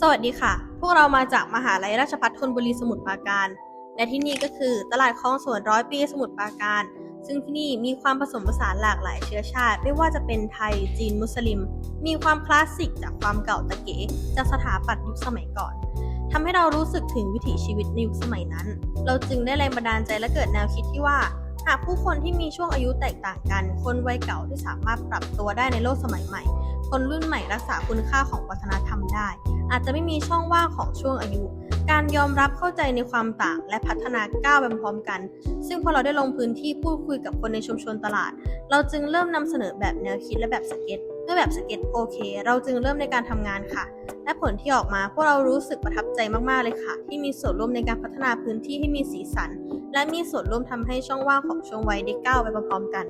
สวัสดีค่ะ พวกเรามาจากมหาลัยราชภัฏธนบุรีสมุทรปราการ และที่นี่ก็คือตลาดคลองสวนร้อยปีสมุทรปราการ ซึ่งที่นี่มีความผสมผสานหลากหลายเชื้อชาติ ไม่ว่าจะเป็นไทย จีน มุสลิม มีความคลาสสิกจากความเก่าตะเก๋จากสถาปัตย์ยุคสมัยก่อนทำให้เรารู้สึกถึงวิถีชีวิตในยุคสมัยนั้น เราจึงได้แรงบันดาลใจและเกิดแนวคิดที่ว่าหากผู้คนที่มีช่วงอายุแตกต่างกัน คนวัยเก่าที่สามารถปรับตัวได้ในโลกสมัยใหม่ คนรุ่นใหม่รักษาคุณค่าของวัฒนธรรมได้ อาจจะไม่มีช่องว่างของช่วงอายุ การยอมรับเข้าใจในความต่างและพัฒนาก้าวไปพร้อมกัน ซึ่งพอเราได้ลงพื้นที่พูดคุยกับคนในชุมชนตลาด เราจึงเริ่มนำเสนอแบบแนวคิดและแบบสเก็ตเมื่อแบบสเก็ตโอเค เราจึงเริ่มในการทำงานค่ะ และผลที่ออกมาพวกเรารู้สึกประทับใจมากๆเลยค่ะ ที่มีส่วนร่วมในการพัฒนาพื้นที่ให้มีสีสัน และมีส่วนร่วมทำให้ช่องว่างของช่วงวัยได้ก้าวไปพร้อมๆกัน